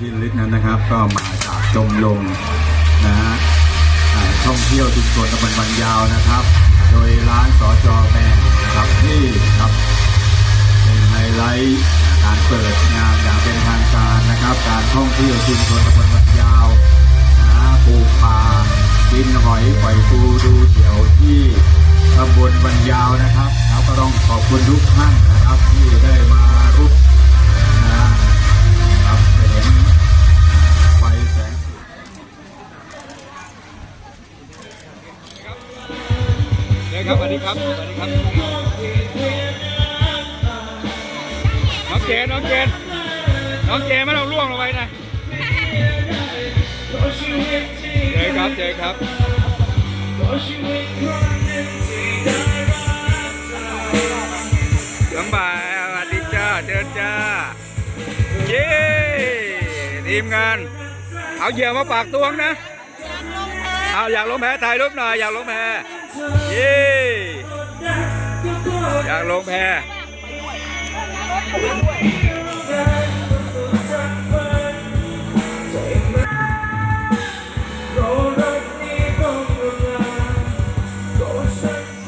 ที่ลึกนั้นนะครับ ก็มาจากชมรมนะฮะท่องเที่ยวชุมชนตำบลวันยาวนะครับ โดยร้านสอจอแบงนะครับที่ครับเป็นไฮไลท์การเปิดงานอย่างเป็นทางการนะครับ การท่องเที่ยวชุมชนตำบลวันยาวนะปลูกป่ากินหอยปล่อยปูดูเดี่ยวที่ตำบลวันยาวนะครับแล้วก็ต้องขอบคุณทุกท่านนะครับที่ ครับสวัสดีครับสวัสดีครับน้องเจนน้องเจนน้องเจนไม่ต้องล่วงลงไปนะเจอครับเจอครับสบายสวัสดีจ้าเดินจ้าเย้ทีมงาน เอาเหยื่อมาฝากตวงนะ เอาอยากลงแพถ่ายรูปหน่อยอยากลงแพ เย้อยากลงแพ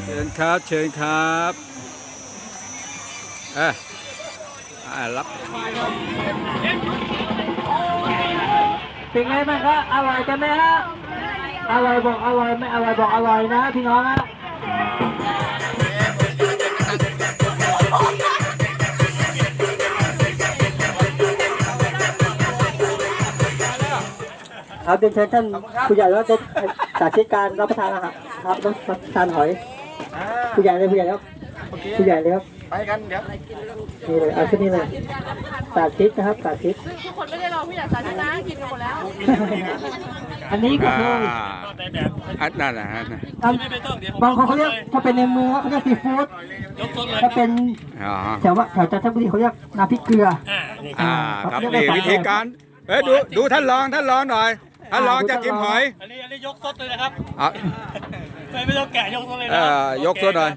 เชิญครับเชิญครับเออารับเป็นไงบ้างครับอร่อยกันไหมฮะ อร่อยบอกอร่อยไม่อร่อยบอกอร่อยนะพี่น้องฮะเอาเดินเชิญท่านผู้ใหญ่ว่าจะสาธิตการรับประทานอาหารครับรับประทานหอยผู้ใหญ่เลยผู้ใหญ่ครับผู้ใหญ่เลยครับ ไปกันเดี๋ยวนี่เลยเอาชุดนี้เลยสาธิตนะครับสาธิต ทุกคนไม่ได้รอผู้ใหญ่สาธิตนะกินกันหมดแล้ว อันนี้ก็อ่าคืออันนั่นนะฮะทำบางคนเขาเรียกถ้าเป็นในเมืองเขาเรียกซีฟู้ดถ้าเป็นอ๋อแถวว่าแถวจันทบุรีเขาเรียกน้ำพริกเกลืออ่าครับนี่วิธีการเอ้ยดูดูท่านรองท่านรองหน่อยท่านรองจะกินหอย อันนี้อันนี้ยกซดเลยนะครับอะไม่ไม่ต้องแกะยกซดเลยเอ่นะอยกสดหน่อย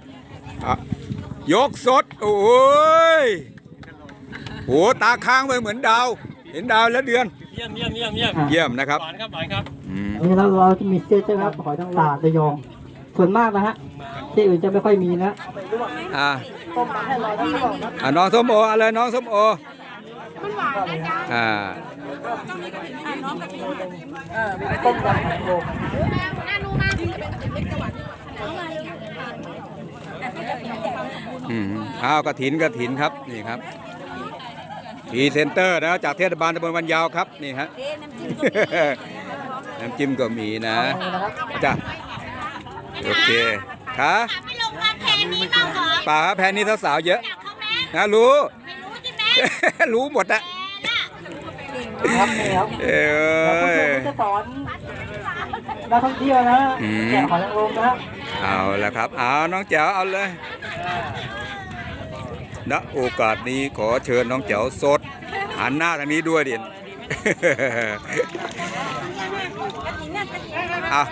อะ ยกสด โอ้ยโหตาค้างไปเหมือนดาว เห็นดาวแล้วเดือน เยี่ยมเยี่ยมเยี่ยมเยี่ยมเยี่ยมนะครับหวานครับหวานครับอืมอันนี้เราเราจะมีเซตนะครับหอยทางตาดระยอง ส่วนมากนะฮะที่อื่นจะไม่ค่อยมีนะอ่าต้มมาให้เราได้ก่อนนะอะน้องส้มโออะไรน้องส้มโอมันหวานนะจ๊ะอ่าต้มยำหอยโขงหน้านุ่ม อืมอ้าวกระถินกระถินครับนี่ครับพรีเซนเตอร์นะจากเทศบาลตำบลวันยาวครับนี่ฮะน้ำจิ้มก็มีนะจ้ะโอเคค่ะไม่ลงมาแทนนี้บ้างเหรอป่าครับแพนนี้สาวๆเยอะเขาแม่นะรู้ไม่รู้ใช่ไหมรู้หมดอะครับนี่ครับเอ้ยผู้ชมจะสอนนักท่องเที่ยวนะอืมแกะหอยนางรมนะ เอาละครับ เอาน้องแจ๋วเอาเลยณโอกาสนี้ขอเชิญน้องแจ๋วสดหันหน้าทางนี้ด้วยเด่นอะ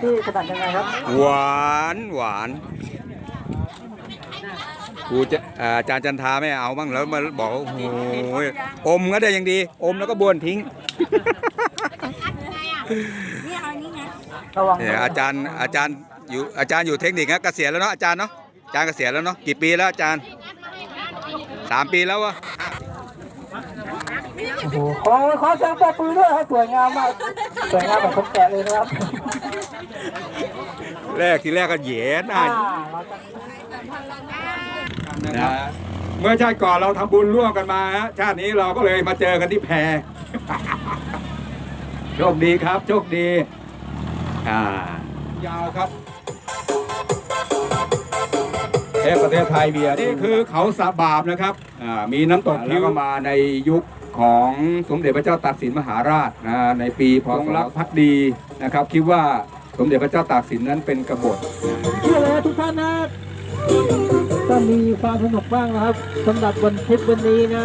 ที่ถนัดยังไงครับ หวานหวาน ครูจะอ่าอาจารย์จันทาไม่เอาบ้างแล้วมาบอกว่าโอ้โหอมก็ได้ยังดี อมแล้วก็บ้วนทิ้งระวังเนี่ยอาจารย์อาจารย์อยู่อาจารย์อยู่เทคนิคนะเกษียณแล้วเนาะอาจารย์เนาะอาจารย์เกษียณแล้วเนาะกี่ปีแล้วอาจารย์สามปีแล้ววะโอ้โหขอขอเสียงปรบมือด้วยครับสวยงามมากสวยงามแบบคนแกะเลยนะครับแรกทีแรกก็เหยหน้าอ่าเราจะ นะเมื่อชาติก่อนเราทำบุญร่วมกันมาฮะชาตินี้เราก็เลยมาเจอกันที่แพรโชคดีครับ โชคดีอ่ายาวครับเทพประเทศไทยเบียร์นี่คือเขาสะบาบนะครับอ่ามีน้ำตกแล้วก็มาในยุคของสมเด็จพระเจ้าตากสินมหาราชนะในปีพศรักพักดีนะครับ คิดว่าสมเด็จพระเจ้าตากสินนั้นเป็นกบฏเชื่อเลยทุกท่านนะ ก็มีความสนุกบ้างนะครับสำหรับวันทริปวันนี้นะ